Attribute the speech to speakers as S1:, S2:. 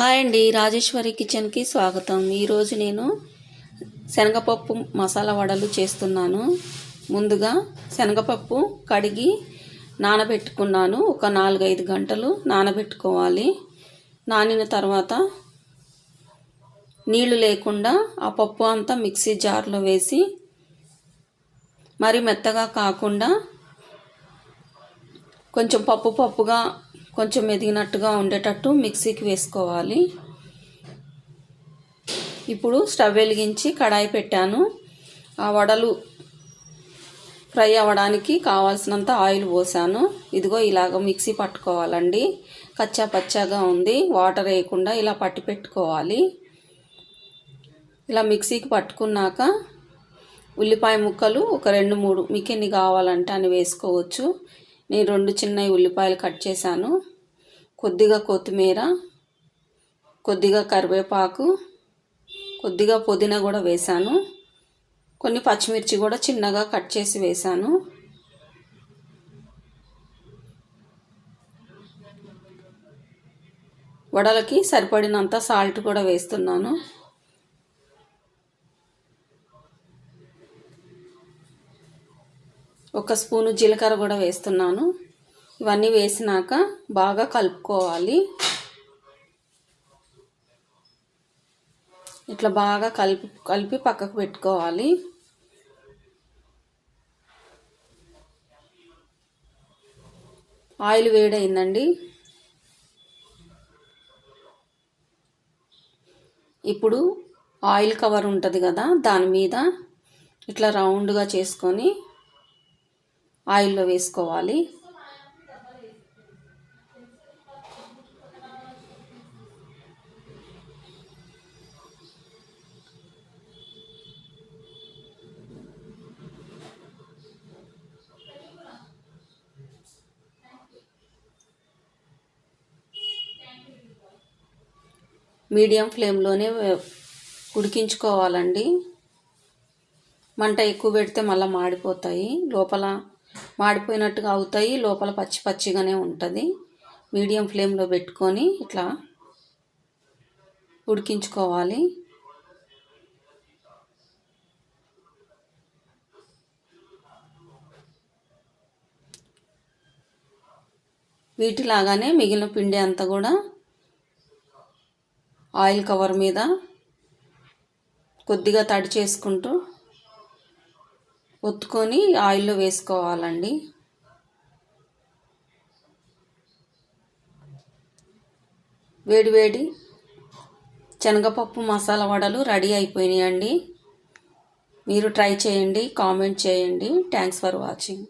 S1: Hi అండి రాజేశ్వరి కిచెన్కి స్వాగతం. ఈరోజు నేను శనగపప్పు మసాలా వడలు చేస్తున్నాను. ముందుగా శనగపప్పు కడిగి నానబెట్టుకున్నాను. ఒక నాలుగైదు గంటలు నానబెట్టుకోవాలి. నానిన తర్వాత నీళ్ళు లేకుండా ఆ పప్పు అంతా మిక్సీ జార్లో వేసి మరి మెత్తగా కాకుండా కొంచెం పప్పు పప్పుగా కొంచెం ఎదిగినట్టుగా ఉండేటట్టు మిక్సీకి వేసుకోవాలి. ఇప్పుడు స్టవ్ వెలిగించి కడాయి పెట్టాను. ఆ వడలు ఫ్రై అవ్వడానికి కావాల్సినంత ఆయిల్ పోసాను. ఇదిగో ఇలాగ మిక్సీ పట్టుకోవాలండి. కచ్చా పచ్చాగా ఉంది. వాటర్ వేయకుండా ఇలా పట్టి పెట్టుకోవాలి. ఇలా మిక్సీకి పట్టుకున్నాక ఉల్లిపాయ ముక్కలు ఒక రెండు మూడు మీకు ఎన్ని కావాలంటే అని వేసుకోవచ్చు. నేను రెండు చిన్న ఉల్లిపాయలు కట్ చేశాను. కొద్దిగా కొత్తిమీర కొద్దిగా కరివేపాకు కొద్దిగా పుదీనా కూడా వేశాను. కొన్ని పచ్చిమిర్చి కూడా చిన్నగా కట్ చేసి వేశాను. వడలకి సరిపడినంత సాల్ట్ కూడా వేస్తున్నాను. ఒక స్పూను జీలకర్ర కూడా వేస్తున్నాను. ఇవన్నీ వేసినాక బాగా కలుపుకోవాలి. ఇట్లా బాగా కలిపి కలిపి పక్కకు పెట్టుకోవాలి. ఆయిల్ వేడైందండి. ఇప్పుడు ఆయిల్ కవర్ ఉంటుంది కదా దాని మీద ఇట్లా రౌండ్గా చేసుకొని ఆయిల్లో వేసుకోవాలి. మీడియం ఫ్లేమ్లోనే ఉడికించుకోవాలండి. మంట ఎక్కువ పెడితే మళ్ళీ మాడిపోతాయి. లోపల మాడిపోయినట్టుగా అవుతాయి. లోపల పచ్చి పచ్చిగానే ఉంటుంది. మీడియం ఫ్లేమ్లో పెట్టుకొని ఇట్లా ఉడికించుకోవాలి. వీటిలాగానే మిగిలిన పిండి అంతా కూడా ఆయిల్ కవర్ మీద కొద్దిగా తడి చేసుకుంటూ ఒత్తుకొని ఆయిల్లో వేసుకోవాలండి. వేడివేడి శనగపప్పు మసాలా వడలు రెడీ అయిపోయినాయండి. మీరు ట్రై చేయండి కామెంట్ చేయండి. Thanks for watching.